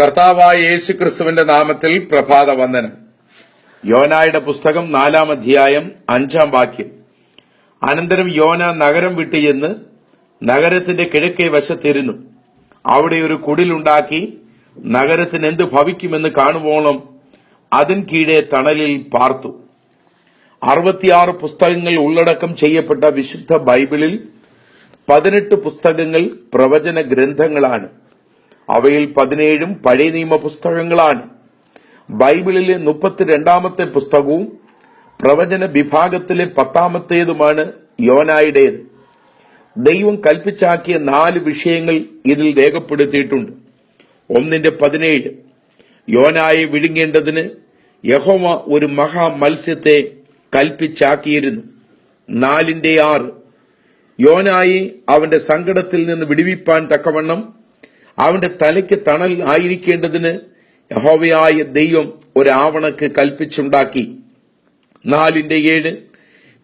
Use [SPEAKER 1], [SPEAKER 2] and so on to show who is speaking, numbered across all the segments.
[SPEAKER 1] കർത്താവായ യേശു ക്രിസ്തുവിന്റെ നാമത്തിൽ പ്രഭാത വന്ദനം. യോനായുടെ പുസ്തകം നാലാം അധ്യായം അഞ്ചാം വാക്യം. അനന്തരം യോന നഗരം വിട്ട് ചെന്ന് നഗരത്തിന്റെ കിഴക്കേ വശത്തിരുന്നു. അവിടെ ഒരു കുടിലുണ്ടാക്കി നഗരത്തിന് എന്ത് ഭവിക്കുമെന്ന് കാണുവോളം അതിൻ കീഴെ തണലിൽ പാർത്തു. അറുപത്തിയാറ് പുസ്തകങ്ങൾ ഉള്ളടക്കം ചെയ്യപ്പെട്ട വിശുദ്ധ ബൈബിളിൽ പതിനെട്ട് പുസ്തകങ്ങൾ പ്രവചന ഗ്രന്ഥങ്ങളാണ്. അവയിൽ പതിനേഴും പഴയ നിയമ പുസ്തകങ്ങളാണ്. ബൈബിളിലെ മുപ്പത്തിരണ്ടാമത്തെ പുസ്തകവും പ്രവചന വിഭാഗത്തിലെ പത്താമത്തേതുമാണ് യോനായുടേത്. ദൈവം കൽപ്പിച്ചാക്കിയ നാല് വിഷയങ്ങൾ ഇതിൽ രേഖപ്പെടുത്തിയിട്ടുണ്ട്. ഒന്നിന്റെ പതിനേഴ് യോനായെ വിഴുങ്ങേണ്ടതിന് യഹോമ ഒരു മഹാമത്സ്യത്തെ കൽപ്പിച്ചാക്കിയിരുന്നു. നാലിന്റെ ആറ് യോനായി അവന്റെ സങ്കടത്തിൽ നിന്ന് വിടുവിപ്പാൻ തക്കവണ്ണം അവന്റെ തലയ്ക്ക് തണൽ ആയിരിക്കേണ്ടതിന് യഹോവയായ ദൈവം ഒരാവണക്ക് കൽപ്പിച്ചുണ്ടാക്കി. നാലിന്റെ ഏഴ്.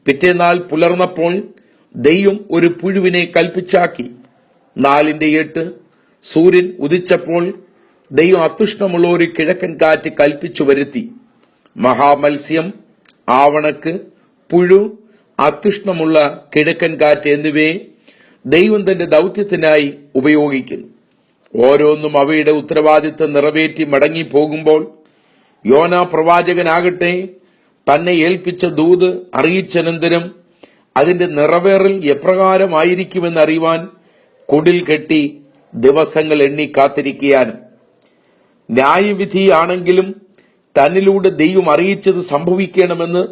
[SPEAKER 1] പിറ്റേനാൾ പുലർന്നപ്പോൾ ദൈവം ഒരു പുഴുവിനെ കൽപ്പിച്ചാക്കി. നാലിന്റെ എട്ട്. സൂര്യൻ ഉദിച്ചപ്പോൾ ദൈവം അത്യുഷ്ണമുള്ള ഒരു കിഴക്കൻ കാറ്റ് കൽപ്പിച്ചു വരുത്തി. മഹാമത്സ്യം ആവണക്ക് പുഴു അത്യുഷ്ണമുള്ള കിഴക്കൻ കാറ്റ് എന്നിവയെ ദൈവം തന്റെ ദൗത്യത്തിനായി ഉപയോഗിക്കുന്നു. ഓരോന്നും അവയുടെ ഉത്തരവാദിത്തം നിറവേറ്റി മടങ്ങി പോകുമ്പോൾ യോന പ്രവാചകനാകട്ടെ തന്നെ ഏൽപ്പിച്ച ദൂത് അറിയിച്ചനന്തരം അതിന്റെ നിറവേറൽ എപ്രകാരമായിരിക്കുമെന്ന് അറിയുവാൻ കുടിൽ കെട്ടി ദിവസങ്ങൾ എണ്ണി കാത്തിരിക്കുകയാണ്. ന്യായവിധിയാണെങ്കിലും തന്നിലൂടെ ദൈവം അറിയിച്ചത് സംഭവിക്കണമെന്ന്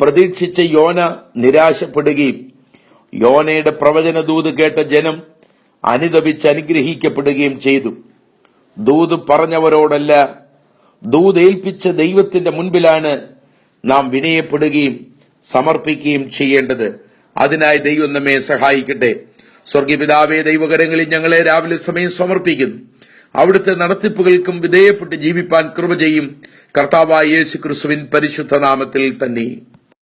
[SPEAKER 1] പ്രതീക്ഷിച്ച യോന നിരാശപ്പെടുകയും യോനയുടെ പ്രവചന ദൂത് കേട്ട ജനം അനുദപിച്ച് അനുഗ്രഹിക്കപ്പെടുകയും ചെയ്തു. ദൂത് പറഞ്ഞവരോടല്ല ദൂത് ഏൽപ്പിച്ച ദൈവത്തിന്റെ മുൻപിലാണ് നാം വിനയപ്പെടുകയും സമർപ്പിക്കുകയും ചെയ്യേണ്ടത്. അതിനായി ദൈവം നമ്മെ സഹായിക്കട്ടെ. സ്വർഗീയപിതാവേ ദൈവകരങ്ങളിൽ ഞങ്ങളെ രാവിലെ സമയം സമർപ്പിക്കുന്നു. അവിടുത്തെ നടത്തിപ്പുകൾക്കും വിധേയപ്പെട്ട് ജീവിപ്പാൻ കൃപ ചെയ്യും. കർത്താവായ യേശു ക്രിസ്തുവിൻ പരിശുദ്ധ നാമത്തിൽ തന്നെ.